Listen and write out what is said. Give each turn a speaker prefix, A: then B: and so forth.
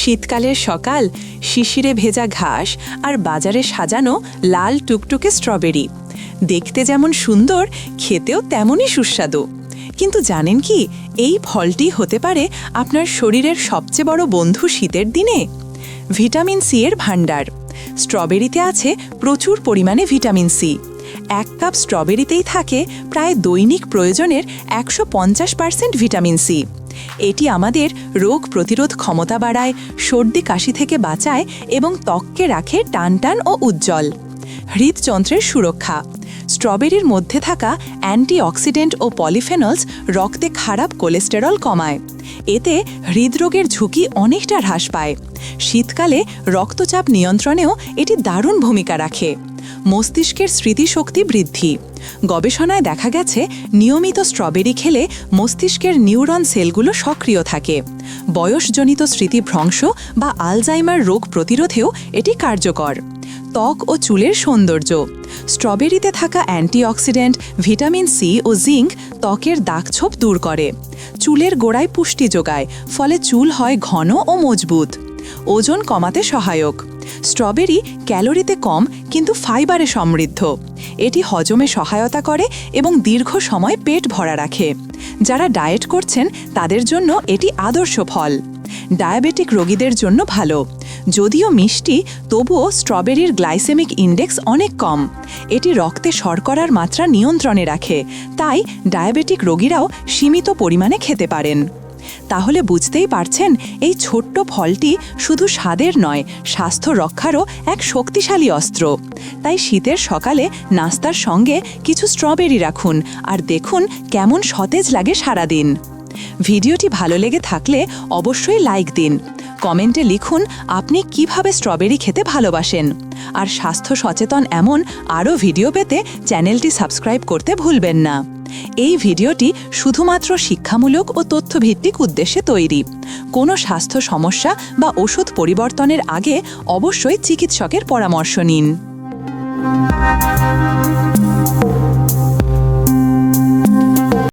A: শীতকালের সকাল, শিশিরে ভেজা ঘাস আর বাজারে সাজানো লাল টুকটুকে স্ট্রবেরি। দেখতে যেমন সুন্দর, খেতেও তেমনই সুস্বাদু। কিন্তু জানেন কি, এই ফলটি হতে পারে আপনার শরীরের সবচেয়ে বড় বন্ধু শীতের দিনে? ভিটামিন সি এর ভাণ্ডার। স্ট্রবেরিতে আছে প্রচুর পরিমাণে ভিটামিন সি। এক কাপ স্ট্রবেরিতেই থাকে প্রায় দৈনিক প্রয়োজনের একশো পঞ্চাশ পার্সেন্ট ভিটামিন সি। এটি আমাদের রোগ প্রতিরোধ ক্ষমতা বাড়ায়, সর্দি কাশি থেকে বাঁচায় এবং ত্বককে রাখে টানটান ও উজ্জ্বল। হৃদযন্ত্রের সুরক্ষা। স্ট্রবেরির মধ্যে থাকা অ্যান্টিঅক্সিডেন্ট ও পলিফেনলস রক্তে খারাপ কোলেস্টেরল কমায়। এতে হৃদরোগের ঝুঁকি অনেকটা হ্রাস পায়। শীতকালে রক্তচাপ নিয়ন্ত্রণেও এটি দারুণ ভূমিকা রাখে। মস্তিষ্কের স্মৃতিশক্তি বৃদ্ধি। গবেষণায় দেখা গেছে, নিয়মিত স্ট্রবেরি খেলে মস্তিষ্কের নিউরন সেলগুলো সক্রিয় থাকে। বয়সজনিত স্মৃতিভ্রংশ বা আলজাইমার রোগ প্রতিরোধেও এটি কার্যকর। ত্বক ও চুলের সৌন্দর্য। স্ট্রবেরিতে থাকা অ্যান্টিঅক্সিডেন্ট, ভিটামিন সি ও জিঙ্ক ত্বকের দাগছোপ দূর করে। চুলের গোড়ায় পুষ্টি যোগায়, ফলে চুল হয় ঘন ও মজবুত। ওজন কমাতে সহায়ক। স্ট্রবেরি ক্যালোরিতে কম, কিন্তু ফাইবারে সমৃদ্ধ। এটি হজমে সহায়তা করে এবং দীর্ঘ সময় পেট ভরা রাখে। যারা ডায়েট করছেন, তাদের জন্য এটি আদর্শ ফল। ডায়াবেটিক রোগীদের জন্য ভালো। যদিও মিষ্টি, তবুও স্ট্রবেরির গ্লাইসেমিক ইন্ডেক্স অনেক কম। এটি রক্তে শর্করার মাত্রা নিয়ন্ত্রণে রাখে। তাই ডায়াবেটিক রোগীরাও সীমিত পরিমাণে খেতে পারেন। তাহলে বুঝতেই পারছেন এই ছোট্ট ফলটি শুধু স্বাদের নয়, স্বাস্থ্য রক্ষারও এক শক্তিশালী অস্ত্র। তাই শীতের সকালে নাস্তার সঙ্গে কিছু স্ট্রবেরি রাখুন আর দেখুন কেমন সতেজ লাগে সারাদিন। ভিডিওটি ভালো লেগে থাকলে অবশ্যই লাইক দিন। কমেন্টে লিখুন আপনি কীভাবে স্ট্রবেরি খেতে ভালোবাসেন। আর স্বাস্থ্য সচেতন এমন আরও ভিডিও পেতে চ্যানেলটি সাবস্ক্রাইব করতে ভুলবেন না। এই ভিডিওটি শুধুমাত্র শিক্ষামূলক ও তথ্যভিত্তিক উদ্দেশ্যে তৈরি। কোনো স্বাস্থ্য সমস্যা বা ওষুধ পরিবর্তনের আগে অবশ্যই চিকিৎসকের পরামর্শ নিন।